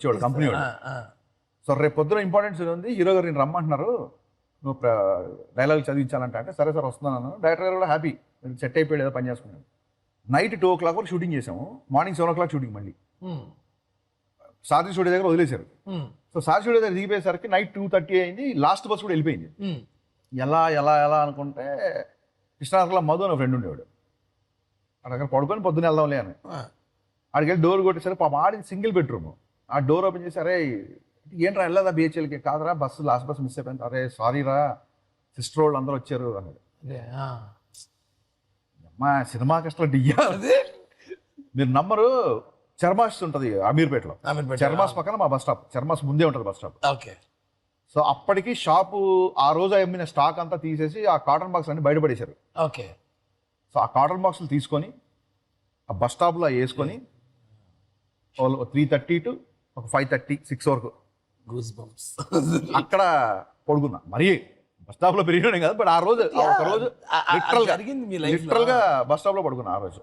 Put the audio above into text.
ఇచ్చేవాడు కంపెనీ వాడు. సో రేపు పొద్దున ఇంపార్టెన్స్ ఉంది హీరో గారు నేను రమ్మంటున్నారు. నువ్వు డైలాగ్ చదివించాలంటే అంటే సరే సార్ వస్తున్నాను డైరెక్టర్ గారు కూడా హ్యాపీ. సెట్ అయిపోయాడు ఏదో పని చేసుకున్నాడు నైట్ టూ ఓ క్లాక్ వరకు షూటింగ్ చేసాము. Morning seven o'clock shooting మళ్ళీ. సారథి స్టూడియో దగ్గర వదిలేశారు. సో సారథి స్టూడియో దగ్గర దిగిపోయేసరికి నైట్ టూ థర్టీ అయింది. లాస్ట్ బస్ కూడా వెళ్ళిపోయింది. ఎలా ఎలా ఎలా అనుకుంటే కృష్ణార్కలో మధు అని ఫ్రెండ్ ఉండేవాడు. దగ్గర పడుకొని పొద్దున్న వెళ్దాంలే అని. ఆ, ఆడికి వెళ్ళి డోర్ కొట్టేసరి పాప ఆడి సింగిల్ బెడ్రూమ్. ఆ డోర్ ఓపెన్ చేసి అరే ఏంట్రా వెళ్ళదా బిహెచ్ఎల్కి కాదురా బస్సు లాస్ట్ బస్ మిస్ అయిపోయింది. అరే సారీ రా సిస్టర్ వాళ్ళు అందరూ వచ్చారు అన్నాడు. అమ్మా సినిమా కష్టం డియ్యా మీరు నమ్మరు చర్మాస్ ఉంటుంది అమీర్పేటలో. చర్మాస్ పక్కన మా బస్ స్టాప్ చర్మాస్ ముందే ఉంటుంది బస్ స్టాప్ ఓకే. సో అప్పటికి షాపు ఆ రోజు అమ్మిన స్టాక్ అంతా తీసేసి ఆ కాటన్ బాక్స్ అన్ని బయటపడేశారు. ఓకే. సో ఆ కాటన్ బాక్సులు తీసుకొని ఆ బస్ స్టాప్లో వేసుకొని త్రీ థర్టీ టు ఒక ఫైవ్ థర్టీ సిక్స్ వరకు. గూస్ బంప్స్ అక్కడ పడుకున్నా. మరి బస్ స్టాప్లో పెరిగినాను కాదు బట్ ఆ రోజు ఆ ఒక రోజు లిటరల్గా జరిగింది మీ life లో. లిటరల్గా బస్ స్టాప్లో పడుకున్నా ఆ రోజు.